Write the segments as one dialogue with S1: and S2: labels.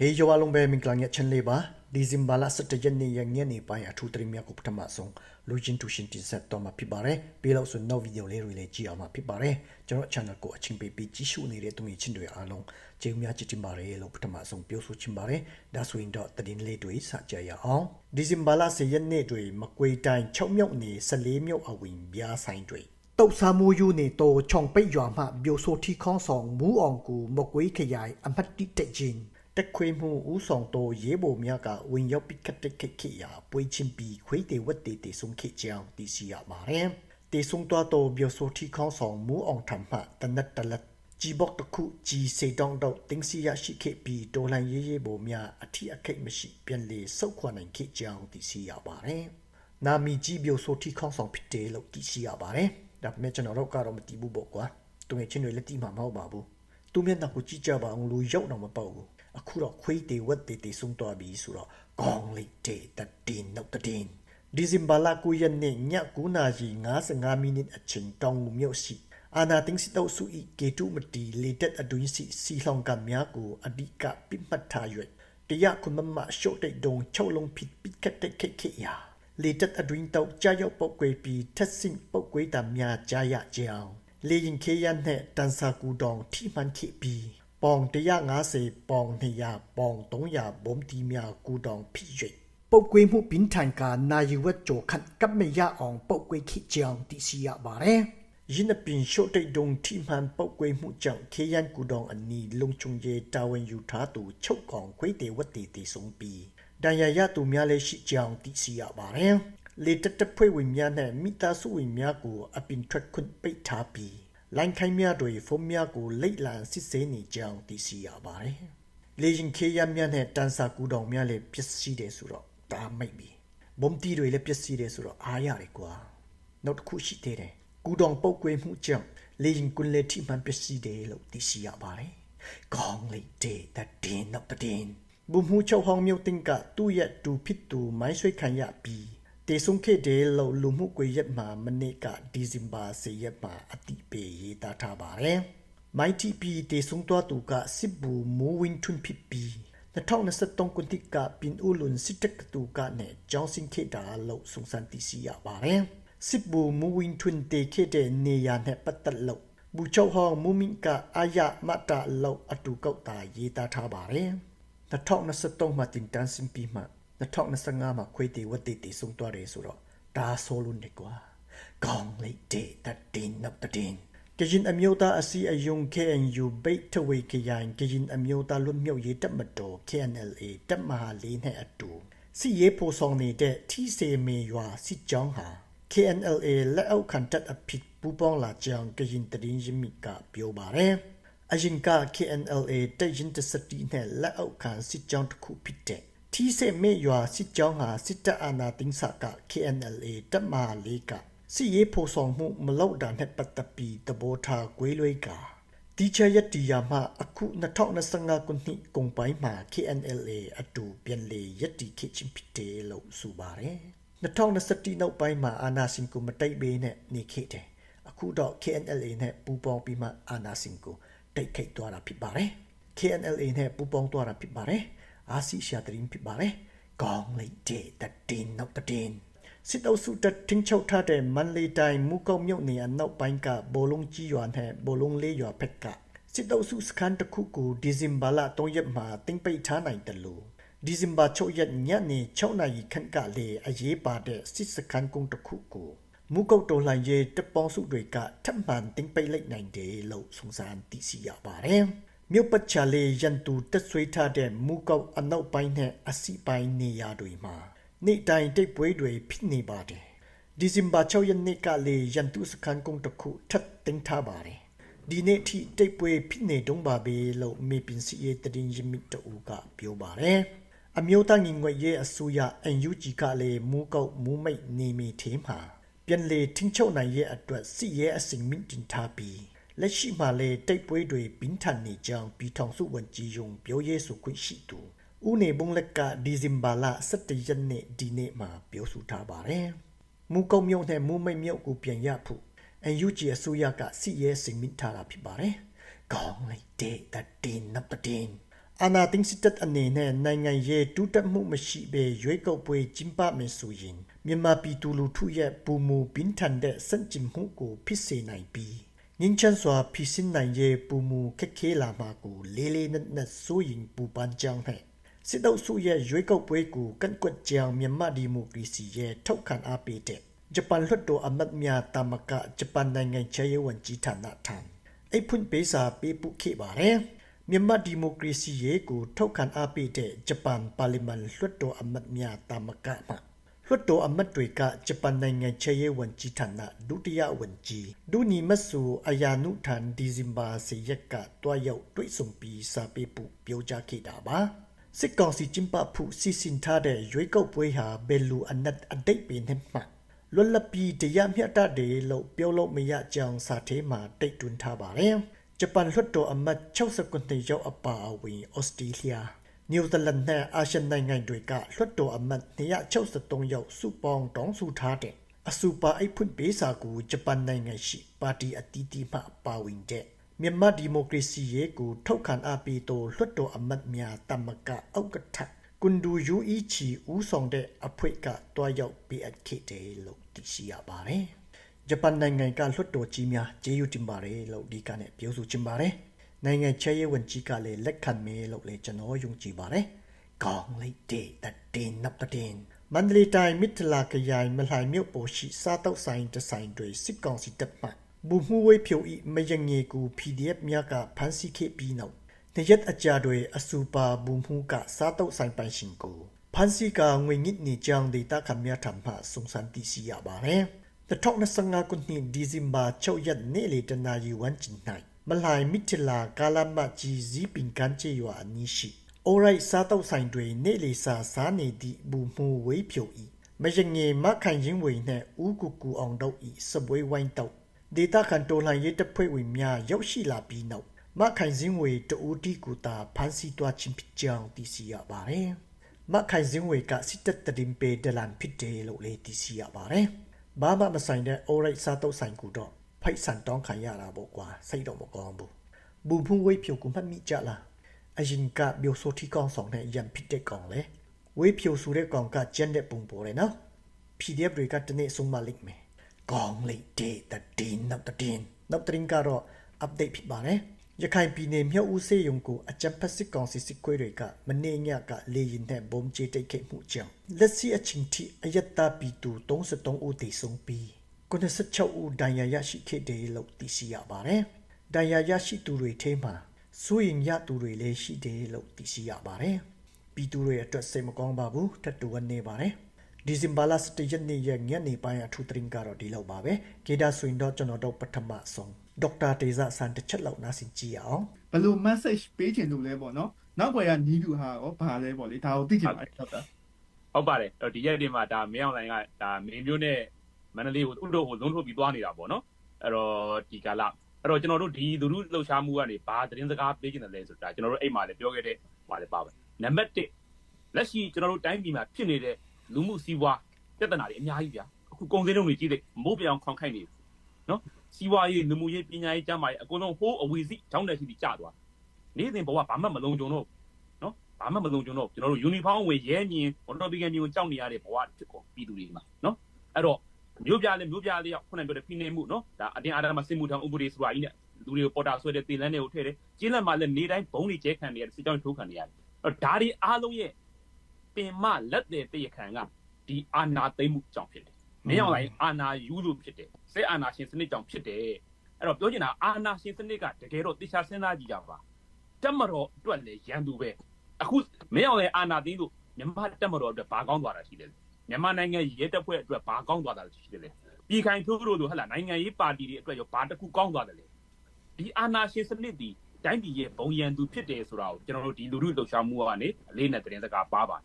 S1: ဟေးယောအလုံးပဲမင်္ဂလာညချန်လေးပါဒီဇင်ဘာလ17ရက်နေ့ရက်ညနေပိုင်းအထူးသတင်းများကိုပထမဆုံးလူချင်းတူရှင်တင်ဆက်တော့မှာဖြစ်ပါတယ်ပြီးတော့ဆိုနောက်ဗီဒီယိုလေးတွေလည်းကြည့်အောင်မှာဖြစ်ပါတယ်ကျွန်တော် channel ကိုအချင်းပေးပြီးကြည့်ရှုနေတဲ့သူငယ်ချင်းတွေအားလုံးကျေးဇူးများချစ်တင်ပါတယ်လို့ပထမဆုံးပြောဆိုချင်ပါတယ်ဒါဆိုရင်တော့သတင်းလေးတွေစကြရအောင်ဒီဇင်ဘာလ10ရက်နေ့တွေမကွေတိုင်း6မြောက်နေ14မြောက်အဝင်ပြားဆိုင်တွေတုတ်ဆာမူယူနေတော့ချောင်ပိတ်ရွာမှမြို့ဆိုတီခေါင်းဆောင်မူအောင်ကူမကွေးခရိုင်အမတ်တိတက်ချင်း တက်ခွေမှုဦးဆောင်တော့ရေးပေါ်များကဝင်ရောက်ပိကတ်တက်ခိခိယာပွေချင်းပြီးခွေးတေဝတ်တေတေဆုံးခိကြောင်တည်စီရပါတယ်တေဆုံးတော့တော့မြို့ဆိုတီခေါင်းဆောင်မူအောင်ထမှတနတ်တလက်ជីဘော့တခုជីစေတောင်းတော့တင်းစီရရှိခိပြီးဒေါ်လန်ရေးရေးပေါ်များအထီးအခိတ်မရှိပြန်လေစုတ်ခွာနိုင်ခိကြောင်တည်စီရပါတယ်နာမီကြီးပြိုဆိုတီခေါင်းဆောင်ဖြစ်တယ်လို့သိရှိရပါတယ်။ဒါပေမဲ့ကျွန်တော်တို့ကတော့မသိဘူးပေါ့ကွာ။သူငယ်ချင်းတွေလည်းသိမှာမဟုတ်ပါဘူး။သူမျက်နှာကိုကြည့်ကြပါအောင်လို့ရောက်တော့မပေါ့ဘူး။ အခုတော့ခွေးတေဝက်တေတေဆုံးသွားပြီဆိုတော့ကောင်းလိုက်တဲ့တတင်နောက်တတင်ဒီဇင်ဘာလ9ရက်နေ့ည9နာရီ55မိနစ်အချိန်တောင်ငူမြို့ရှိအာနာတင်းစစ်တော့စုဤကေတုမတီလေတက်အတွင်းစီစီလောင်ကများကိုအဓိကပြစ်မှတ်ထား၍တရားခုမမရှုတ်တဲ့ဒုံချုပ်လုံးဖြစ်ပိကတ်တဲ့ခိခိယာလေတက်အတွင်းတော့ကြာရောက်ပုတ်ကွေပြီးထက်ဆင့်ပုတ်ကွေးတာများကြာရကြောင်းလေရင်ခေရနဲ့တန်စာကူတောင်ထိမှန်ခိပြီး ပေါင်150ပေါင်200ပေါင်300ဘုံတီများကူတောင်ဖြစ်၍ပုတ်ကွေးမှုပင်ထန်ကနာယီဝတ်ကြောခတ်ကပ်မရအောင်ပုတ်ကွေးခိကြောင်းသိရှိရပါတယ်ယင်းပင်ရှုတ်တဲ့ဒုံထိမှန်ပုတ်ကွေးမှုကြောင့်ခေရန်ကူတောင်အနီးလုံချုံရဲတာဝန်ယူထားသူချုပ်ကောင်ခွေးတေဝတ်တေတေဆုံးပြီးဒဏ်ရာရသူများလည်းရှိကြောင်းသိရှိရပါတယ်။လေတက်တက်ဖွဲ့ဝင်များနဲ့မိသားစုဝင်များကိုအပင်ထွက်ခွင့်ပိတ်ထားပြီး လိုင်းခိုင်းများတွေဖုံးများကိုလိတ်လံစစ်ဆေးနေကြောင်းသိရှိရပါတယ်။လေရင်ခေရများနဲ့တန်စာကူတောင်များလည်းပျက်စီးတယ်ဆိုတော့ဒါမိတ်ပြီ။ဘုံတီတွေလည်းပျက်စီးတယ်ဆိုတော့အားရတယ်ကွာ။နောက်တစ်ခုရှိသေးတယ်။ကူတောင်ပုတ်ကွေးမှုကြောင့်လေရင်ကွန်လက်ထိမှန်ပျက်စီးတယ်လို့သိရှိရပါတယ်။ Gongli day the din of the din ဘုံမှုချောက်ဟောင်းမြို့တင်ကသူ့ရဲ့တူဖြစ်သူမိုင်းဆွဲခံရပြီး တေဆုံးခေတေလို့လူမှုကွေရက်မှာမနေ့ကဒီဇင်ဘာ10ရက်မှာအတိပေးရေးသားထားပါတယ်။ MyTP တေဆုံးသွားသူကစစ်ဘူမိုးဝင်းထွန်းဖြစ်ပြီး2023ခုနှစ်ကပင်ဦးလွန်စစ်တပ်တူကနဲ့ကျောင်းစင်ခေတာလို့စုံစမ်းသိရှိရပါတယ်။စစ်ဘူမိုးဝင်းထွန်းတေခေတဲ့နေရာနဲ့ပတ်သက်လို့ဘူချုပ်ဟောင်းမူမင်ကအာရမတလောက်အတူကောက်တာရေးသားထားပါတယ်။2023မှာတင်တန်းစင်ပြီးမှာ 2025မှာခွေးတီဝတ်တီတီဆုံးသွားတယ်ဆိုတော့ဒါဆိုလို့နေကွာကောင်းလိုက်တဲ့တတင်နောက်တတင်ကရင်အမျိုးသားအစီအယုံ KNU ဘိတ်ထဝေကရင်ကရင်အမျိုးသားလွတ်မြောက်ရေးတပ်မတော် KNLA တပ်မဟာလေးနဲ့အတူစီရေးဖို့ဆောင်နေတဲ့ထီစေမေရွာစစ်ကြောင်းဟာ KNLA လက်အောက်ခံတပ်အဖြစ်ပူးပေါင်းလာကြောင်းကရင်တရင်ရမိကပြောပါတယ်အရင်က KNLA တပ်ရင်တစတီနဲ့လက်အောက်ခံစစ်ကြောင်းတစ်ခုဖြစ်တဲ့ ထီးစေမေရွာစစ်ကြောင်းဟာစစ်တပ်အာဏာသိမ်းစက KNLA တပ်မဟာလေးကစီရေးဖို့ဆောင်မှုမလောက်တာနဲ့ပတ်သက်ပြီးတဘောထားကွေးလွဲကတီချာယတီယာမှအခု2025ခုနှစ်ကုန်ပိုင်းမှာ KNLA အတူပြန်လေယက်တီခေချင်းဖြစ်တယ်လို့ဆိုပါတယ်2020နောက်ပိုင်းမှာအာနာစင်ကိုမတိတ်ပေးနဲ့နေခဲ့တယ်အခုတော့ KNLA နဲ့ပူးပေါင်းပြီးမှအာနာစင်ကိုတိတ်ခိတ်သွားတာဖြစ်ပါတယ် KNLA နဲ့ပူးပေါင်းသွားတာဖြစ်ပါတယ် အာစီရှာတရင်ဖြစ်ပါတယ်ကောင်းလိုက်တဲ့တတင်နောက်တတင်စစ်အုပ်စုတပ်ထင်းချုပ်ထားတဲ့မန်လေးတိုင်းမူကောက်မြို့နေအနောက်ပိုင်းကဘိုလုံးကြီးရွာနဲ့ဘိုလုံးလေးရွာဖက်ကစစ်အုပ်စုစခန်းတစ်ခုကိုဒီဇင်ဘာလ3ရက်မှာတင်ပိတ်ထားနိုင်တယ်လို့ဒီဇင်ဘာ6ရက်ညနေ6နာရီခန့်ကလေအရေးပါတဲ့စစ်စခန်းကုန်းတစ်ခုကိုမူကုတ်တော်လှန်ရေးတပ်ပေါင်းစုတွေကထပ်မံတင်ပိတ်လိုက်နိုင်တယ်လို့စုံစမ်းသိရှိရပါတယ်။ မြို့ပတ်ချာလေးရန်သူတက်ဆွေးထားတဲ့မူကုတ်အနောက်ပိုင်းနဲ့အစီပိုင်းနေရာတွေမှာနေ့တိုင်းတိတ်ပွဲတွေဖြစ်နေပါတယ်။ဒီဇင်ဘာ6ရက်နေ့ကလေရန်သူစခန်းကုန်းတစ်ခုထပ်တင်ထားပါတယ်။ဒီနေ့ထိတိတ်ပွဲဖြစ်နေတုံးပါပဲလို့မေပင်စီရဲ့တရင်ရမီတူကပြောပါတယ်။အမျိုးသားညီညွတ်ရေးအစိုးရ NUG ကလည်းမူကုတ်မူမိတ်နေမီထေးမှာပြန်လေထင်းချုပ်နိုင်ရဲ့အတွက်စစ်ရဲအစဉ်မြင့်တင်ထားပြီး လက်ရှိမှာလေတိတ်ပွဲတွေပြင်းထန်နေကြောင်းပြည်ထောင်စုဝန်ကြီးယုံပြောရေးဆိုခွင့်ရှိသူဦးနေဘုံလက်ကဒီဇင်ဘာလ17ရက်နေ့ဒီနေ့မှာပြောဆိုထားပါတယ်။မူကုံမြုံနဲ့မူမိတ်မြုပ်ကိုပြန်ရဖို့အန်ယူဂျီအစိုးရကစစ်ရဲစင်မြင့်ထားတာဖြစ်ပါတယ်။ကောင်းလိုက်တဲ့တတင်နပ်တတင်အာနာသိန်းစစ်တပ်အနေနဲ့နိုင်ငံရဲ့တူးတက်မှုမရှိဘဲရွေးကောက်ပွဲကျင်းပမယ်ဆိုရင်မြန်မာပြည်သူလူထုရဲ့ပုံမူပင်ထန်တဲ့စန့်ကျင်မှုကိုဖြစ်စေနိုင်ပြီး ငင်းချမ်းစွာဖြစ်စင်နိုင်ရဲ့ပုံမူခက်ခဲလာမှာကိုလေးလေးနက်နက်စိုးရင်ပူပန်ကြောင်းနဲ့စစ်တပ်စုရဲ့ရွေးကောက်ပွဲကိုကန့်ကွက်ကြောင်းမြန်မာဒီမိုကရေစီရဲ့ထောက်ခံအားပေးတဲ့ဂျပန်လွှတ်တော်အမတ်များတာမကဂျပန်နိုင်ငံချေရဝန်ကြီးဌာနထံအိဖွင့်ပေးစာပေးပုခဲ့ပါတယ်မြန်မာဒီမိုကရေစီရေးကိုထောက်ခံအားပေးတဲ့ဂျပန်ပါလီမန်လွှတ်တော်အမတ်များတာမကမှ လွှတ်တော်အမတ်တွေကဂျပန်နိုင်ငံချေရေးဝန်ကြီးဌာနဒုတိယဝန်ကြီးဒူနီမဆူအယာနုထန်ဒီဇင်ဘာစီရက်ကတွားရောက်တွေ့ဆုံပြီးစာပေပူပြောကြားခဲ့တာပါစစ်ကောင်စီကျင်းပဖို့စီစဉ်ထားတဲ့ရွေးကောက်ပွဲဟာဘယ်လိုအနက်အတိတ်ပင်နဲ့မှလွတ်လပ်ပြီးတရားမျှတတယ်လို့ပြောလို့မရကြောင်းစာထဲမှာတိတ်တွန်းထားပါတယ်ဂျပန်လွှတ်တော်အမတ်69ရောက်အပါအဝင်ဩစတြေးလျ နယူးဇီလန်နဲ့အာရှနိုင်ငံတွေကလွှတ်တော်အမတ်263ရောက်စုပေါင်းတောင်းဆိုထားတဲ့အစူပါအိတ်ဖွင့်ပေးစာကိုဂျပန်နိုင်ငံရှိပါတီအတီးတီးမှပါဝင်တဲ့မြန်မာဒီမိုကရေစီရေးကိုထောက်ခံအားပေးသောလွှတ်တော်အမတ်များတမကအောက်ကထကွန်ဒူယူအီချီဦးဆောင်တဲ့အဖွဲကတွားရောက်ပေးအပ်ခဲ့တယ်လို့သိရှိရပါတယ်။ဂျပန်နိုင်ငံကလွှတ်တော်ကြီးများကျေးဇူးတင်ပါတယ်လို့ဒီကနေ့ပြောဆိုချင်ပါတယ်။ နိုင်ငံချဲရေးဝန်ကြီးကလည်းလက်ခံမယ်လို့လည်းကျွန်တော်ယုံကြည်ပါတယ်။ကောင်းလိုက်တဲ့တတင်နပ်တတင်မန္တလေးတိုင်းမြစ်တလာခရိုင်မလှိုင်မြို့ပေါ်ရှိစားတောက်ဆိုင်တဆိုင်တွေစစ်ကောင်စီတပ်မှဘူမှုဝေးဖြိုဤမယငေကူ PDF များကဖမ်းဆီးခဲ့ပြီးနောက်တရက်အကြာတွေအစူပါဘူမှုကစားတောက်ဆိုင်ပိုင်ရှင်ကိုဖမ်းဆီးကငွေညစ်နေကြောင်းဒေတာခမများထံမှစုံစမ်းသိရှိရပါတယ်။2025ခုနှစ်ဒီဇင်ဘာ6ရက်နေ့လေတနာရီဝန်းကျင်၌ မလှိုင်မစ်တလာကာလာမကြီးဇီပင်ကန်ချေရွာအနီးရှိအိုရိုက်စားတောက်ဆိုင်တွေနေ့လေစာစားနေသည့်ဘူမှုဝေးဖြိုဤမယငေမခိုင်ရင်ဝေနှင့်ဦးကူကူအောင်တို့ဤစပွဲဝိုင်းတောက်ဒေတာကန်တိုလှန်ရေးတပ်ဖွဲ့ဝင်များရောက်ရှိလာပြီးနောက်မခိုင်စင်းဝေတူတီကူတာဖန်စီတွားချင်းဖြစ်ကြောင်းသိရှိရပါတယ်။မခိုင်စင်းဝေကစစ်တပ်တရင်ပေဒလန်ဖြစ်တယ်လို့လည်းသိရှိရပါတယ်။ဘာမှမဆိုင်တဲ့အိုရိုက်စားတုပ်ဆိုင်ကူတော့ ဖိုက်ဆန်တောင်းခံရတာပေါ့ကွာစိတ်တော့မကောင်းဘူးဘူဖုံဝိဖြိုကိုမှတ်မိကြလားအရင်ကဘျိုဆိုတီကောင်ဆောင်တဲ့ရန်ဖြစ်တဲ့ကောင်လေဝိဖြိုဆိုတဲ့ကောင်ကကျန်တဲ့ပုံပေါ်တယ်နော် PDF တွေကတနေ့ဆုံးမလိမ့်မယ်ကောင်းလိမ့်တဲ့တည်နောက်တည်နောက်တည်ကတော့ update ဖြစ်ပါတယ်ရခိုင်ပြည်နယ်မြောက်ဦးစေယုံကိုအကြံဖက်စစ်ကောင်စီစစ်ခွေးတွေကမနေ့ညကလေရင်နဲ့ဘုံကျိတ်တိုက်ခိုက်မှုကြောင့်လက်ရှိအချိန်ထိအယက်တာပြည်သူ33ဦးသေဆုံးပြီး 96ဦးဒဏ်ရာရရှိခဲ့တယ်လို့သိရှိရပါတယ်။ဒဏ်ရာရရှိသူတွေထဲမှာစိုးရင်ရသူတွေလည်းရှိတယ်လို့သိရှိရပါတယ်။ပြည်သူတွေအတွက်စိတ်မကောင်းပါဘူးထပ်တူနေပါတယ်။ဒီဇင်ဘာလ17ရက်နေ့ရက်ညနေပိုင်းအထူးသတင်းကတော့ဒီလောက်ပါပဲ။ကေဒါဆိုရင်တော့ကျွန်တော်တို့ပထမဆုံးဒေါက်တာတေဇာဆန်တစ်ချက်လောက်နားဆင်ကြည့်ရအောင်
S2: ဘယ်လို message ပေးချင်လို့လဲပေါ့နော်နောက်ွယ်ကနီးလူဟာရောဘာလဲပေါ့လေဒါကိုသိချင်ပါတယ်ဟုတ်တာ
S3: ဟုတ်ပါတယ်အဲ့တော့ဒီရက်ဒီမှာဒါမင်းအောင်လိုင်ကဒါမင်းမျိုးနဲ့ မန္တလေးကိုဥတို့ကိုလုံးထုတ်ပြီးသွားနေတာပေါ့နော်အဲ့တော့ဒီကာလအဲ့တော့ကျွန်တော်တို့ဒီလူလူလှုပ်ရှားမှုကနေဘာသတင်းစကားပေးချင်တယ်လဲဆိုတာကျွန်တော်တို့အိမ်မှာလည်းပြောခဲ့တဲ့ဟိုလည်းပါပဲနံပါတ်1လက်ရှိကျွန်တော်တို့တိုင်းပြည်မှာဖြစ်နေတဲ့လူမှုစီးပွားပြဿနာတွေအများကြီးဗျာအခုကုန်စည်နှုန်းတွေကြီးတဲ့မိုးပြောင်ခေါင်ခိုက်နေနော်စီးပွားရေးလူမှုရေးပညာရေးကျန်းမာရေးအကုန်လုံးဟိုးအဝီစီတောင်းတဲ့ရှိပြီးကျသွားနေ့စဉ်ဘဝဘာမှမလုံးကြုံတော့နော်ဘာမှမလုံးကြုံတော့ကျွန်တော်တို့ယူနီဖောင်းဝေရဲမြင်မော်တော်ဘီကမြင်ကိုကြောက်နေရတဲ့ဘဝဖြစ်ကုန်ပြည်သူတွေမှာနော်အဲ့တော့ မျိုးပြလေးမျိုးပြလေးခုနပြောတဲ့ဖိနေမှုနော်ဒါအတင်းအဓမ္မစစ်မှုထံဥပဒေဆိုတာကြီးနဲ့လူတွေကိုပေါ်တာဆွဲတဲ့တင်လန်းတွေကိုထည့်တယ်ကျင်းလက်မှာလည်းနေတိုင်းဘုံတွေကျဲခံနေရတယ်စစ်ကြောင်းထိုးခံနေရတယ်အဲ့တော့ဒါတွေအားလုံးရဲ့ပင်မလက်တဲ့တရခံကဒီအာနာသိမ့်မှုကြောင့်ဖြစ်တယ်မင်းအောင်လိုင်းအာနာယူလို့ဖြစ်တယ်စစ်အာနာရှင်စနစ်ကြောင့်ဖြစ်တယ်အဲ့တော့ပြောချင်တာအာနာရှင်စနစ်ကတကယ်တော့တေချာစဉ်းစားကြည့်ကြပါတက်မတော်အတွက်လေရန်သူပဲအခုမင်းအောင်လည်းအာနာသိန်းလို့မြန်မာတက်မတော်အတွက်ဘာကောင်းသွားတာရှိတယ် မြန်မာနိုင်ငံရဲတပ်ဖွဲ့အတွက်ဘာကောင်းသွားတာရှိတယ်လဲပြည်ခိုင်ထိုးတို့လို့ဟဲ့လားနိုင်ငံရေးပါတီတွေအတွက်ရောဘာတစ်ခုကောင်းသွားတယ်လဲဒီအာနာရှင်စနစ်ဒီတိုင်းပြည်ရဲ့ဘုံရန်သူဖြစ်တယ်ဆိုတာကိုကျွန်တော်တို့ဒီလူလူလှုပ်ရှားမှုကနေအလေးနဲ့တင်စကားပါပါတယ်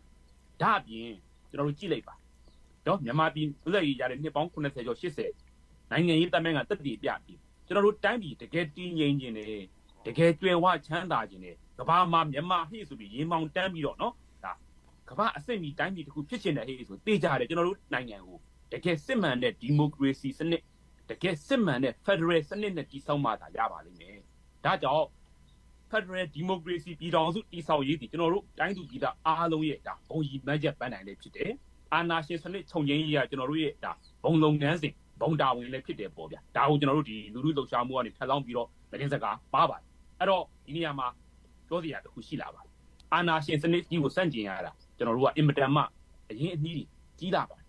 S3: ဒါအပြင်ကျွန်တော်တို့ကြည့်လိုက်ပါတော့မြန်မာပြည်ဥစ္စာရေးရတဲ့နှစ်ပေါင်း80ကျော်80နိုင်ငံရေးတမန်ကတက်တည်ပြပြီးကျွန်တော်တို့တိုင်းပြည်တကယ်တည်ငြိမ်ခြင်းနဲ့တကယ်ကြွယ်ဝချမ်းသာခြင်းနဲ့ကဘာမှာမြန်မာဟိဆိုပြီးရေမောင်တန်းပြီးတော့နော် ဒါကဘာအစ်စ်မီတိုင်းပြည်တစ်ခုဖြစ်ချင်တဲ့ဟိဆိုတေးကြတယ်ကျွန်တော်တို့နိုင်ငံကိုတကယ်စစ်မှန်တဲ့ဒီမိုကရေစီစနစ်တကယ်စစ်မှန်တဲ့ဖက်ဒရယ်စနစ်နဲ့တည်ဆောက်မှသာရပါလိမ့်မယ်ဒါကြောင့်ဖ Federal Democracy ပြည်ထောင်စုတည်ဆောက်ရေးဒီကျွန်တော်တို့တိုင်းသူပြည်သားအားလုံးရဲ့ဒါဘုံကြီးမှတ်ချက်ပန်းနိုင်လေးဖြစ်တယ်အာနာရှင်စနစ်ခြုံငင်းရေးကကျွန်တော်တို့ရဲ့ဒါဘုံလုံးငန်းစဉ်ဘုံတာဝန်လည်းဖြစ်တယ်ပေါ့ဗျာဒါကိုကျွန်တော်တို့ဒီလူလူလှုပ်ရှားမှုကနေထပ်လောင်းပြီးတော့သတင်းစကားပါပါတယ်အဲ့တော့ဒီနေရာမှာပြောစရာတစ်ခုရှိလာပါတယ်အာနာရှင်စနစ်ကြီးကိုစန့်ကျင်ရတာ ကျွန်တော်တို့ကအင်မတန်မှအရင်အနည်းကြီးလာပါတယ်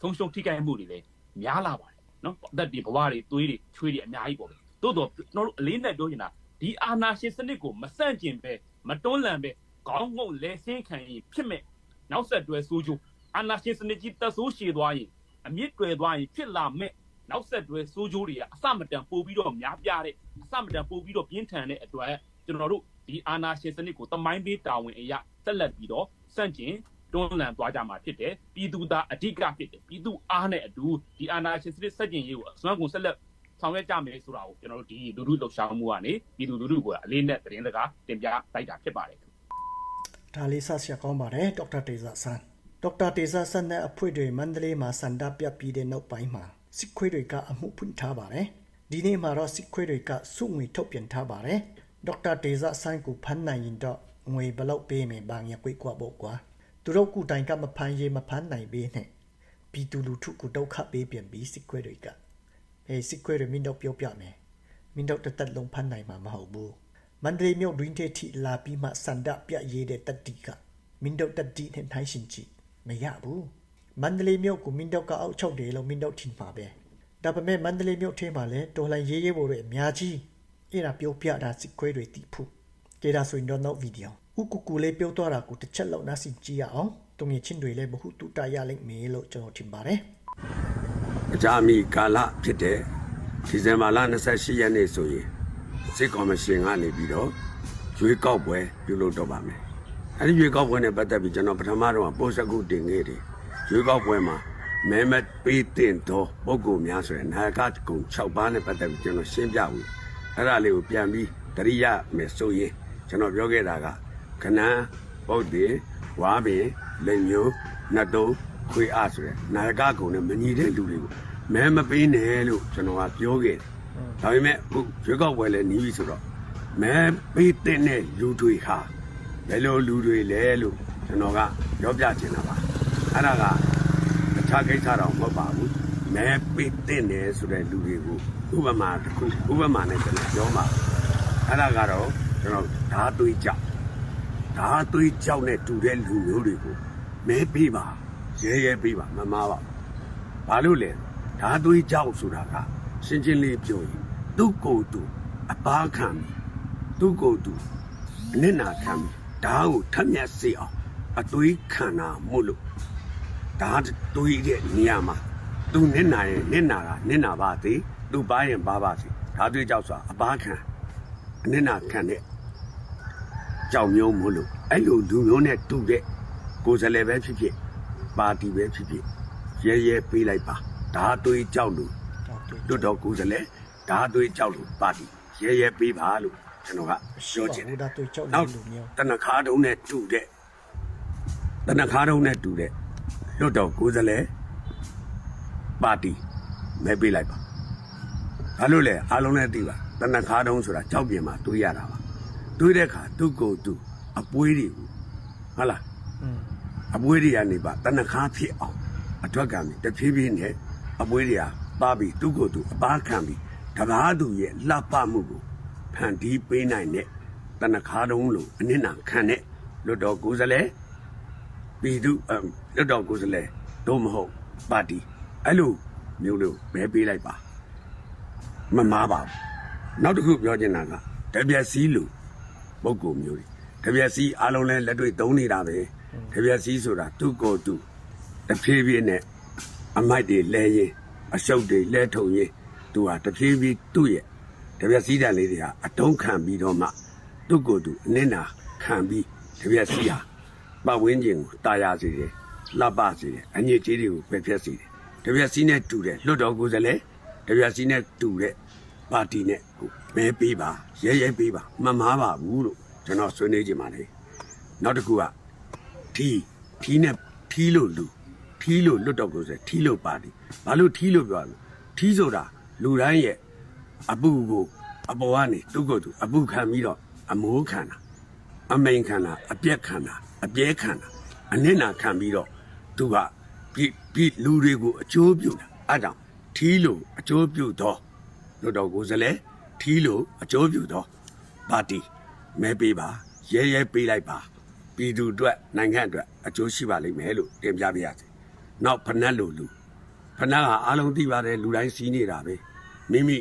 S3: ဆုံးရှုံးထိခိုက်မှုတွေလည်းများလာပါတယ်နော်အသက်တွေဘဝတွေသွေးတွေချွေးတွေအများကြီးပေါ့ဗျတိုးတော့ကျွန်တော်တို့အလေးနဲ့ပြောနေတာဒီအာနာရှင်စနစ်ကိုမစန့်ကျင်ပဲမတွန်းလှန်ပဲခေါင်းငုံလဲဆင်းခံရင်ဖြစ်မဲ့နောက်ဆက်တွဲဆိုးကျိုးအာနာရှင်စနစ်ကြီးတက်ဆိုးရှည်သွားရင်အမြင့်တွယ်သွားရင်ဖြစ်လာမဲ့နောက်ဆက်တွဲဆိုးကျိုးတွေကအစမတန်ပို့ပြီးတော့များပြတဲ့အစမတန်ပို့ပြီးတော့ပြင်းထန်တဲ့အတွက်ကျွန်တော်တို့ဒီအာနာရှင်စနစ်ကိုတမိုင်းပေးတာဝန်အရာဆက်လက်ပြီးတော့ စန့်ကျင်တွန်းလှန်သွားကြမှာဖြစ်တယ်ပြည်သူသားအဓိကဖြစ်တယ်ပြည်သူအားနဲ့အတူဒီအာနာရှင်စနစ်စန့်ကျင်ရေးကိုအစွမ်းကုန်ဆက်လက်ဆောင်ရွက်ကြမယ်ဆိုတာကိုကျွန်တော်တို့ဒီလူလူလှုပ်ရှားမှုကနေပြည်သူလူထုကအလေးနဲ့သတင်းစကားတင်ပြလိုက်တာဖြစ်ပါတယ်
S1: ဒါလေးဆက်ဆရာကောင်းပါတယ်ဒေါက်တာတေဇာဆန်ဒေါက်တာတေဇာဆန်နဲ့အဖွဲ့တွေမန္တလေးမှာစန္ဒပြပြီးတဲ့နောက်ပိုင်းမှာစစ်ခွေးတွေကအမှုဖွင့်ထားပါတယ်ဒီနေ့မှာတော့စစ်ခွေးတွေကစုငွေထုတ်ပြန်ထားပါတယ်ဒေါက်တာတေဇာဆန်ကိုဖမ်းနိုင်ရင်တော့ ငွေဘလောက်ပေးမယ်ဘာညာကွေးကွာပေါ့ကွာသူတို့ကူတိုင်ကမဖမ်းရေးမဖမ်းနိုင်ပေးနဲ့ပြည်သူလူထုကိုဒုက္ခပေးပြန်ပြီးစစ်ခွေးတွေကဟေးစစ်ခွေးတွေမင်းတို့ပြောပြမယ်မင်းတို့တစ်သက်လုံးဖမ်းနိုင်မှာမဟုတ်ဘူးမန္တလေးမြို့တွင်တဲ့ထိလာပြီးမှစန္ဒပြရေးတဲ့တက်တီကမင်းတို့တက်တီနဲ့ထိုင်းရှင်ကြည့်မရဘူးမန္တလေးမြို့ကိုမင်းတို့ကအောက်ချုပ်တယ်လို့မင်းတို့ထင်ပါပဲဒါပေမဲ့မန္တလေးမြို့ထဲမှာလည်းတော်လိုင်းရေးရေးဖို့တွေအများကြီးအဲ့ဒါပြောပြတာစစ်ခွေးတွေတီးဖို့ ကြည့်ဒါဆိုရင်တော့နောက်ဗီဒီယိုဥကူကူလေးပြောသွားတာကိုတစ်ချက်လောက်နားဆင်ကြည့်ရအောင်တုံငယ်ချင်းတွေလည်းမဟုတ်တူတရလိမ့်မယ်လို့ကျွန်တော်ထင်ပါတယ်
S4: အကြအမိကာလဖြစ်တဲ့ဒီဇင်ဘာလ28ရက်နေ့ဆိုရင်စစ်ကော်မရှင်ကနေပြီးတော့ရွေးကောက်ပွဲပြုလုပ်တော့ပါမယ်။အဲဒီရွေးကောက်ပွဲနဲ့ပတ်သက်ပြီးကျွန်တော်ပထမတော့ပို့စကုတင်ခဲ့တယ်။ရွေးကောက်ပွဲမှာမဲမတ်ပေးတင်တော့ပုဂ္ဂိုလ်များဆိုရင်နာယကကုံ6ပါးနဲ့ပတ်သက်ပြီးကျွန်တော်ရှင်းပြဘူး။အဲ့ဒါလေးကိုပြန်ပြီးတရိယာမယ်ဆိုရင် ကျွန်တော်ပြောခဲ့တာကခဏန်းပုတ်တယ်ဝါပင်လက်ညိုးနှတ်တုံးခွေအားဆိုရယ်နာယကကုံနဲ့မညီတဲ့လူတွေကိုမဲမပေးနဲ့လို့ကျွန်တော်ကပြောခဲ့တယ်။ဒါပေမဲ့အခုရွေးကောက်ပွဲလည်းနီးပြီဆိုတော့မဲပေးတဲ့လူတွေဟာဘယ်လိုလူတွေလဲလို့ကျွန်တော်ကပြောပြချင်တာပါ။အဲ့ဒါကတခြားကိစ္စတော့မဟုတ်ပါဘူး။မဲပေးတဲ့နယ်ဆိုတဲ့လူတွေကိုဥပမာတစ်ခုဥပမာနဲ့ကျွန်တော်ပြောမှာအဲ့ဒါကတော့ ကျွန်တော်ဓာတ်သွေးကြောက်ဒါအသွေးကြောက်နဲ့တူတဲ့လူမျိုးတွေကိုမဲပေးပါရဲရဲပေးပါမမားပါဘာလို့လဲဒါအသွေးကြောက်ဆိုတာကရှင်းချင်းလေးပြောရင်သူ့ကိုယ်သူအပားခံပြီးသူ့ကိုယ်သူအနစ်နာခံပြီးဒါကိုထက်မြက်စေအောင်အသွေးခံတာမို့လို့ဒါသွေးတဲ့နေရာမှာသူနစ်နာရင်နစ်နာတာနစ်နာပါသေးသူပါရင်ပါပါစေဒါအသွေးကြောက်ဆိုတာအပားခံအနစ်နာခံတဲ့ ကြောင်မျိုးမို့လို့အဲ့လိုလူမျိုးနဲ့တူတဲ့ကိုယ်စားလှယ်ပဲဖြစ်ဖြစ်ပါတီပဲဖြစ်ဖြစ်ရဲရဲပေးလိုက်ပါဒါအသွေးကြောက်လို့တွတ်တော်ကိုယ်စားလှယ်ဒါအသွေးကြောက်လို့ပါတီရဲရဲပေးပါလို့ကျွန်တော်ကပြောချင်တယ်
S1: ဒါတွေ့ကြောက်
S4: နောက်
S1: လူမျိုး
S4: တနခါတုံးနဲ့တူတဲ့တနခါတုံးနဲ့တူတဲ့လွတ်တော်ကိုယ်စားလှယ်ပါတီမဲပေးလိုက်ပါဘာလို့လဲအားလုံးလည်းသိပါတနခါတုံးဆိုတာကြောက်ပြင်မှာတွေးရတာပါ တွေးတဲ့အခါသူ့ကိုယ်သူအပွေးတွေကိုဟုတ်လား
S1: อืม
S4: အပွေးတွေကနေပါတနခါဖြစ်အောင်အထွက်ကံပြီးတဖြည်းဖြည်းနဲ့အပွေးတွေကပါပြီးသူ့ကိုယ်သူအပားခံပြီးတပားသူရဲ့လှပမှုကိုဖန်တီးပေးနိုင်တဲ့တနခါတုံးလို့အနစ်နာခံတဲ့လွတ်တော်ကိုယ်စားလှယ်ပြည်သူအမ်လွတ်တော်ကိုယ်စားလှယ်တို့မဟုတ်ပါတီအဲ့လိုမျိုးလို့ဘဲပေးလိုက်ပါမမားပါဘူးနောက်တစ်ခုပြောချင်တာကတပြက်စီးလို့ ပုဂ္ဂိုလ်မျိုးတွေတပြက်စီးအားလုံးလဲလက်တွေ့သုံးနေတာပဲတပြက်စီးဆိုတာသူ့ကိုယ်သူတဖြည်းဖြည်းနဲ့အမိုက်တွေလဲရင်အရှုပ်တွေလဲထုံရင်သူဟာတဖြည်းဖြည်းသူ့ရဲ့တပြက်စီးတန်လေးတွေဟာအတုံးခံပြီးတော့မှသူ့ကိုယ်သူအနစ်နာခံပြီးတပြက်စီးဟာပတ်ဝန်းကျင်ကိုတာယာစေတယ်လှပစေတယ်အညစ်အကြေးတွေကိုပယ်ဖျက်စေတယ်တပြက်စီးနဲ့တူတယ်လွတ်တော်ကိုယ်စားလှယ်တပြက်စီးနဲ့တူတဲ့ပါတီနဲ့ကို မဲပေးပါရဲရဲပေးပါမမားပါဘူးလို့ကျွန်တော်ဆွေးနွေးကြပါလေနောက်တစ်ခုကထီထီနဲ့ထီလို့လူထီလို့လွတ်တော့ကိုဆိုထီလို့ပါတီဘာလို့ထီလို့ပြောရလဲထီဆိုတာလူတိုင်းရဲ့အပူကိုအပေါ်ကနေသူ့ကိုယ်သူအပူခံပြီးတော့အမိုးခံတာအမိန်ခံတာအပြက်ခံတာအပြဲခံတာအနစ်နာခံပြီးတော့သူကပြည်ပြည်လူတွေကိုအကျိုးပြုတာအဲ့ကြောင့်ထီးလို့အကျိုးပြုတော့လို့တော့ကိုယ်စလဲ ထီးလို့အကျိုးပြုတော့ပါတီမဲပေးပါရဲရဲပေးလိုက်ပါပြည်သူအတွက်နိုင်ငံအတွက်အကျိုးရှိပါလိမ့်မယ်လို့တင်ပြပါရစေနောက်ဖနက်လို့လူဖနာကအားလုံးသိပါတယ်လူတိုင်းစီးနေတာပဲမိမိ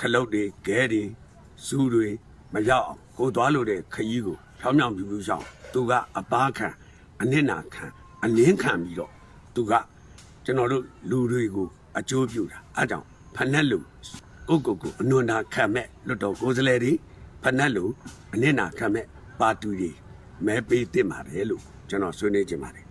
S4: ခလုတ်တွေခဲတွေစူးတွေမရောက်အောင်ကိုသွားလို့တဲ့ခကြီးကိုဖြောင်းဖြောင်းပြူပြူရှောင်းသူကအပားခံအနစ်နာခံအလင်းခံပြီးတော့သူကကျွန်တော်တို့လူတွေကိုအကျိုးပြုတာအဲကြောင့်ဖနက်လူ ကိုကိုကိုအနွန်နာခံမဲ့လွတ်တော်ကိုယ်စလဲတွေဖနက်လူအနစ်နာခံမဲ့ပါတူတွေမဲပေးတင်ပါတယ်လို့ကျွန်တော်ဆွေးနွေးချင်ပါတယ်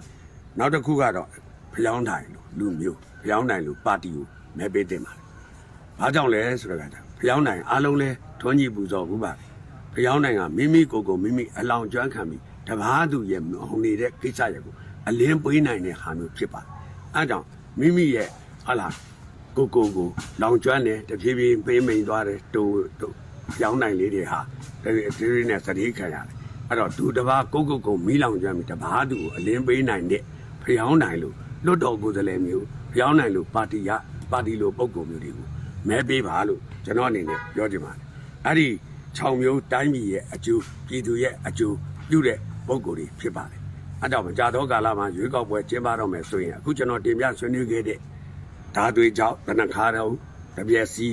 S4: နောက်တစ်ခုကတော့ဖျောင်းတိုင်လို့လူမျိုးဖျောင်းတိုင်လို့ပါတီကိုမဲပေးတင်ပါတယ်။ဘာကြောင့်လဲဆိုတော့ကဖျောင်းတိုင်အားလုံးလဲထွန်းကြီးပူဇော်ဘူးပါပဲ။ဖျောင်းတိုင်ကမိမိကိုယ်ကိုမိမိအလောင်းကျွမ်းခံပြီးတပားသူရဲ့မုံနေတဲ့ကိစ္စရဲ့ကိုအလင်းပေးနိုင်တဲ့ဟာမျိုးဖြစ်ပါတယ်။အဲကြောင့်မိမိရဲ့ဟာလာ ကိုကိုကိုလောင်ကျွမ်းတယ်တဖြည်းဖြည်းပေးမိန်သွားတယ်တူတူဖျောင်းတိုင်လေးတွေဟာဒီဒီဒီနဲ့သတိခံရတယ်။အဲ့တော့သူတပားကိုကိုကိုမီးလောင်ကျွမ်းပြီးတပားသူကိုအလင်းပေးနိုင်တဲ့ဖျောင်းနိုင်လို့လွတ်တော်ကိုယ်စားလှယ်မျိုးဖျောင်းနိုင်လို့ပါတီရပါတီလိုပုံကုမျိုးတွေကိုမဲပေးပါလို့ကျွန်တော်အနေနဲ့ပြောချင်ပါတယ်အဲ့ဒီ6မျိုးတိုင်းပြည်ရဲ့အကျိုးပြည်သူရဲ့အကျိုးပြုတဲ့ပုံကိုယ်တွေဖြစ်ပါတယ်အဲ့တော့မကြတော့ကာလမှာရွေးကောက်ပွဲကျင်းပတော့မယ်ဆိုရင်အခုကျွန်တော်တင်ပြဆွေးနွေးခဲ့တဲ့ ဓာသွေးကြောင့်တနခါတော့တပြက်စီ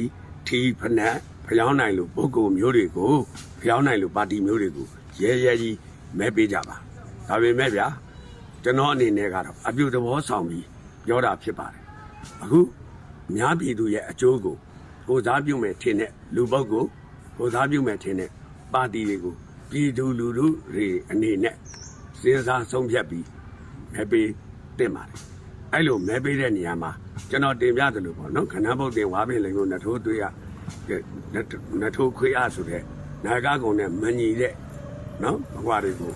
S4: ထီဖနက်ဖျောင်းနိုင်လို့ပုံကုမျိုးတွေကိုဖျောင်းနိုင်လို့ပါတီမျိုးတွေကိုရဲရဲကြီးမဲပေးကြပါဒါပေမဲ့ဗျာကျွန်တော်အနေနဲ့ကတော့အပြုသဘောဆောင်ပြီးပြောတာဖြစ်ပါတယ်အခုအများပြည်သူရဲ့အကျိုးကိုကိုစားပြုမဲ့ထင်တဲ့လူပုဂ္ဂိုလ်ကိုစားပြုမဲ့ထင်တဲ့ပါတီတွေကိုပြည်သူလူထုတွေအနေနဲ့စဉ်းစားဆုံးဖြတ်ပြီးမဲပေးတင်ပါတယ်အဲ့လိုမဲပေးတဲ့နေရာမှာ ကျွန်တော်တင်ပြသလိုပေါ့နော်ခဏဘုတ်တင်ဝါပင်လည်းကိုနထိုးသွေးရနထိုးခွေးအားဆိုတဲ့နာဂကုံနဲ့မညီတဲ့နော်ဘဝတွေကို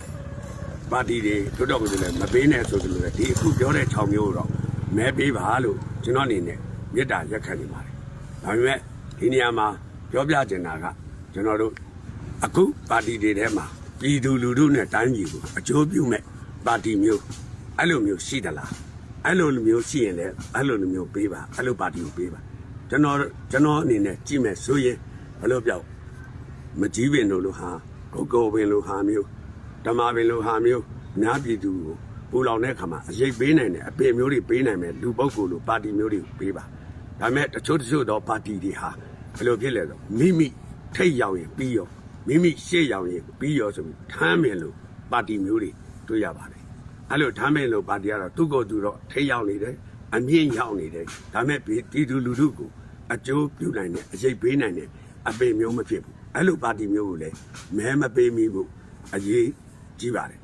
S4: ပါတီတွေတို့တော့ကိုယ်လည်းမပေးနဲ့ဆိုသလိုလေဒီအခုပြောတဲ့6မျိုးတော့မဲပေးပါလို့ကျွန်တော်အနေနဲ့မေတ္တာရက်ခံနေပါတယ်။ဒါပေမဲ့ဒီနေရာမှာပြောပြချင်တာကကျွန်တော်တို့အခုပါတီတွေထဲမှာပြည်သူလူထုနဲ့တိုင်းပြည်ကိုအကျိုးပြုမဲ့ပါတီမျိုးအဲ့လိုမျိုးရှိသလား အဲ့လိုမျိုးရှိရင်လည်းအဲ့လိုမျိုးပေးပါအဲ့လိုပါတီကိုပေးပါကျွန်တော်ကျွန်တော်အနေနဲ့ကြည့်မယ်ဆိုရင်ဘယ်လိုပြောက်မကြီးပင်တို့လိုဟာကိုကိုပင်လိုဟာမျိုးဓမ္မပင်လိုဟာမျိုးအများပြည်သူကိုပူလောင်တဲ့အခါမှာအရေးပေးနိုင်တယ်အပေမျိုးတွေပေးနိုင်မယ်လူပုဂ္ဂိုလ်လိုပါတီမျိုးတွေပေးပါဒါပေမဲ့တချို့တချို့သောပါတီတွေဟာဘယ်လိုဖြစ်လဲဆိုမိမိထိတ်ရောက်ရင်ပြီးရောမိမိရှေ့ရောက်ရင်ပြီးရောဆိုပြီးထမ်းမြင်လို့ပါတီမျိုးတွေတွေ့ရပါတယ် အဲ့လိုထမ်းမြင်လို့ပါတီကတော့သူ့ကိုယ်သူတော့ထိတ်ရောက်နေတယ်အမြင့်ရောက်နေတယ်ဒါပေမဲ့ပြည်သူလူထုကိုအကျိုးပြုနိုင်တဲ့အရေးပေးနိုင်တဲ့အပေမျိုးမဖြစ်ဘူးအဲ့လိုပါတီမျိုးကိုလည်းမဲမပေးမိဘူးအရေးကြီးပါတယ်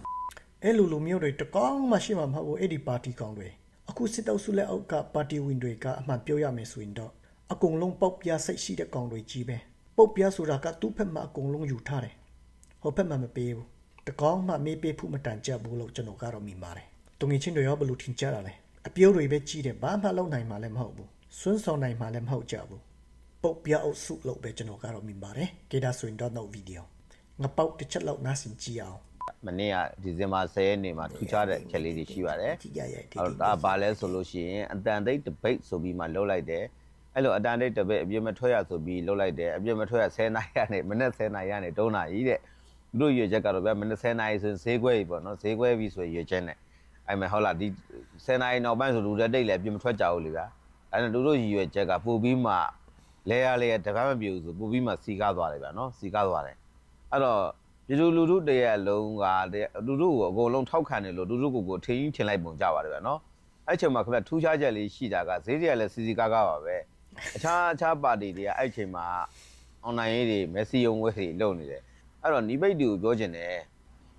S1: အဲ့လိုလိုမျိုးတွေတကောင်းမှရှိမှာမဟုတ်ဘူးအဲ့ဒီပါတီကောင်တွေအခုစစ်တောက်စုလက်အောက်ကပါတီဝင်တွေကအမှန်ပြောရမယ်ဆိုရင်တော့အကုန်လုံးပေါက်ပြစိတ်ရှိတဲ့ကောင်တွေကြီးပဲပုတ်ပြဆိုတာကသူ့ဖက်မှာအကုန်လုံးယူထားတယ်ဟိုဖက်မှာမပေးဘူး တကောင်းမှမေးပေးဖို့မတန်ကြဘူးလို့ကျွန်တော်ကတော့မြင်ပါတယ်တုံငင်ချင်းတွေရောဘယ်လိုထင်ကြတာလဲအပြိုးတွေပဲကြီးတယ်ဘာမှလုပ်နိုင်မှလည်းမဟုတ်ဘူးစွန်းဆောင်နိုင်မှလည်းမဟုတ်ကြဘူးပုတ်ပြအုပ်စုလို့ပဲကျွန်တော်ကတော့မြင်ပါတယ်ကေဒါဆိုရင်တော့နောက်ဗီဒီယိုငါပေါက်တစ်ချက်လောက်နားဆင်ကြည့်အောင်
S5: မနေ့ကဒီဇင်ဘာ10ရက်နေ့မှာထူးခြားတဲ့ချက်လေးတွေရှိပါတယ်
S1: ကြည့်ရရဲ့ဒီ
S5: အဲ့တော့ဒါဘာလဲဆိုလို့ရှိရင်အတန်တိတ်တပိတ်ဆိုပြီးမှလှုပ်လိုက်တယ်အဲ့လိုအတန်တိတ်တပိတ်အပြည့်မထွက်ရဆိုပြီးလှုပ်လိုက်တယ်အပြည့်မထွက်ရ10နာရီကနေမနေ့10နာရီကနေ3နာရီတဲ့ သူတို့ရွေချက်ကတော့ဗျမနေ့10နာရီဆိုရင်ဈေးကွဲပြီပေါ့နော်ဈေးကွဲပြီဆိုရင်ရွေချက်နဲ့အဲ့မဲ့ဟုတ်လားဒီ10နာရီနောက်ပိုင်းဆိုလူတွေတိတ်လည်းအပြည့်မထွက်ကြဘူးလေဗျာအဲ့ဒါသူတို့ရွေချက်ကပို့ပြီးမှလဲရလဲရတပတ်မပြေဘူးဆိုပို့ပြီးမှစီကားသွားတယ်ဗျာနော်စီကားသွားတယ်အဲ့တော့ပြည်သူလူထုတရက်လုံးကတရက်လူထုကိုအကုန်လုံးထောက်ခံတယ်လို့လူထုကိုကိုထင်းထင်လိုက်ပုံကြပါတယ်ဗျာနော်အဲ့ချိန်မှာခင်ဗျထူးခြားချက်လေးရှိတာကဈေးတွေကလည်းစီစီကားကားပါပဲအခြားအခြားပါတီတွေကအဲ့ချိန်မှာအွန်လိုင်းရေးတွေမက်ဆီယုံဝဲတွေလုပ်နေတယ် အဲ့တော့နီးပိတ်တူကိုပြောချင်တယ်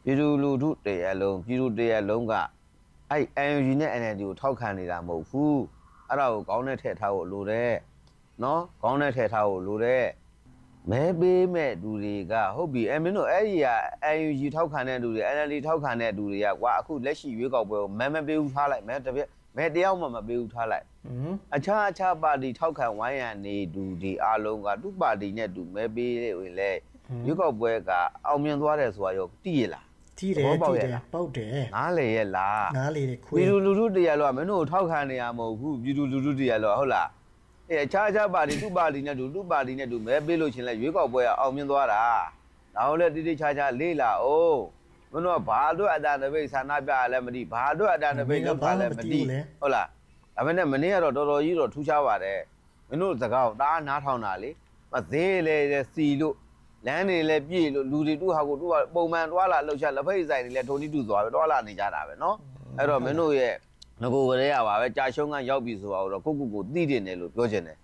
S5: ပြည်သူလူထုတရက်လုံးပြည်သူတရက်လုံးကအဲ့ NUG နဲ့ NLD ကိုထောက်ခံနေတာမဟုတ်ဘူးအဲ့ဒါကိုကောင်းတဲ့ထည့်ထားဖို့လိုတယ်နော်ကောင်းတဲ့ထည့်ထားဖို့လိုတယ်မဲပေးမဲ့လူတွေကဟုတ်ပြီအဲမင်းတို့အဲ့ဒီက UNG ထောက်ခံတဲ့လူတွေ NLD ထောက်ခံတဲ့လူတွေကကွာအခုလက်ရှိရွေးကောက်ပွဲကိုမဲမပေးဘူးထားလိုက်မဲတစ်ပြက်မဲတယောက်မှမပေးဘူးထားလိုက်
S1: ဟွန်း
S5: အခြားအခြားပါတီထောက်ခံဝိုင်းရံနေသူဒီအားလုံးကသူ့ပါတီနဲ့သူမဲပေးတဲ့ဝင်လဲ ရွေးကောက်ပွဲကအောင်မြင်သွားတယ်ဆိုတာရောတည်ရလား
S1: တီးတယ်
S5: သဘောပေါက်
S1: တီး
S5: ရဲ့
S1: တယ်
S5: လား
S1: ပေါက်တယ်
S5: နားလေရဲ့လား
S1: နားလေတဲ့ခွေး
S5: ပြည်သူလူထုတရားလို့ကမင်းတို့ကိုထောက်ခံနေရမဟုတ်ဘူးပြည်သူလူထုတရားလို့ဟုတ်လားအဲအခြားခြားပါတီသူ့ပါတီနဲ့တူသူ့ပါတီနဲ့တူမဲပေးလို့ချင်းလဲရွေးကောက်ပွဲကအောင်မြင်သွားတာဒါဟုတ်လဲတိတိကျကျလေးလာအောင်မင်းတို့ကဘာအတွက်အတန်တပိတ်ဆန္ဒပြရလဲမသိဘာအတွက်အတန်တပိတ်လုပ်တာလဲမသိဟုတ်လားဒါပေမဲ့မနေ့ကတော့တော်တော်ကြီးတော့ထူးခြားပါတယ်မင်းတို့စကားကိုတအားနားထောင်တာလေမသေးလေစီလို့ လမ်းတွေလည်းပြည့်လို့လူတွေတူဟာကိုတူဟာပုံမှန်တွားလာလှုပ်ရှားလက်ဖိတ်ဆိုင်တွေလည်းဒုံတိတူသွားပဲတွားလာနေကြတာပဲเนาะအဲ့တော့မင်းတို့ရဲ့ငကိုကလေးရပါပဲကြာရှုံးကရောက်ပြီဆိုတော့ကိုကုကိုတိတင်တယ်လို့ပြောချင်တယ်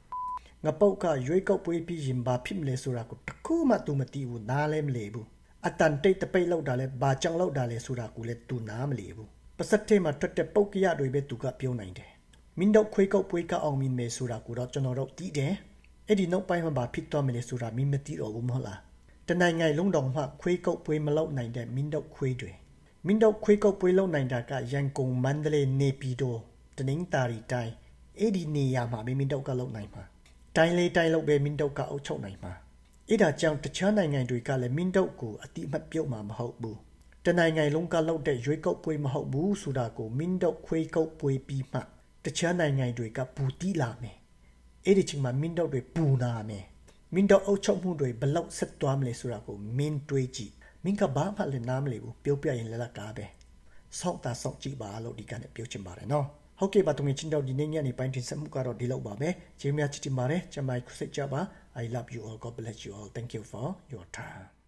S1: ငပုတ်ကရွေးကောက်ပွေးပြီးရင်ဘာဖြစ်မလဲဆိုတာကိုတခုမှသူမသိဘူးနားလည်းမလည်ဘူးအတန်တိတ်တပိတ်လောက်တာလဲဘာကြောင့်လောက်တာလဲဆိုတာကိုလည်းသူနားမလည်ဘူးပစက်ထဲမှာထွက်တဲ့ပုတ်ကရတွေပဲသူကပြောနိုင်တယ်မင်းတို့ခွေးကောက်ပွေးကအောင်မင်းမယ်ဆိုတာကိုတော့ကျွန်တော်တို့သိတယ်အဲ့ဒီနောက်ပိုင်းမှာဘာဖြစ်သွားမလဲဆိုတာမင်းမသိတော့ဘူးမဟုတ်လား တနိုင်ငံလုံးတောင်မှခွေးကောက်ပွဲမလောက်နိုင်တဲ့မင်းတို့ခွေးတွေမင်းတို့ခွေးကောက်ပွဲလောက်နိုင်တာကရန်ကုန်မန္တလေးနေပြည်တော်တနင်္သာရီတိုင်းအဲ့ဒီနေရာမှာမင်းတို့ကလောက်နိုင်မှာတိုင်းလေးတိုင်းလောက်ပဲမင်းတို့ကအုပ်ချုပ်နိုင်မှာအဲ့ဒါကြောင့်တခြားနိုင်ငံတွေကလည်းမင်းတို့ကိုအတိအမှတ်ပြုတ်မှာမဟုတ်ဘူးတနိုင်ငံလုံးကလောက်တဲ့ရွေးကောက်ပွဲမဟုတ်ဘူးဆိုတာကိုမင်းတို့ခွေးကောက်ပွဲပြီးမှတခြားနိုင်ငံတွေကပူတီးလာမယ်အဲ့ဒီချိန်မှာမင်းတို့တွေပူနာမယ် မင်းတို့အုပ်ချုပ်မှုတွေဘလောက်ဆက်သွားမလဲဆိုတာကိုမင်းတွေးကြည့်မင်းကဘာမှလည်းနားမလည်ဘူးပြောပြရင်လည်းလက်ကားပဲစောင့်တာစောင့်ကြည့်ပါလို့ဒီကနေ့ပြောချင်ပါတယ်နော်ဟုတ်ကဲ့ပါတုံငယ်ချင်းတို့ဒီနေ့ညနေပိုင်းတင်ဆက်မှုကတော့ဒီလောက်ပါပဲကျေးဇူးများချစ်တင်ပါတယ်ကျမခုစိတ်ကြပါ I love you all God bless you all thank you for your time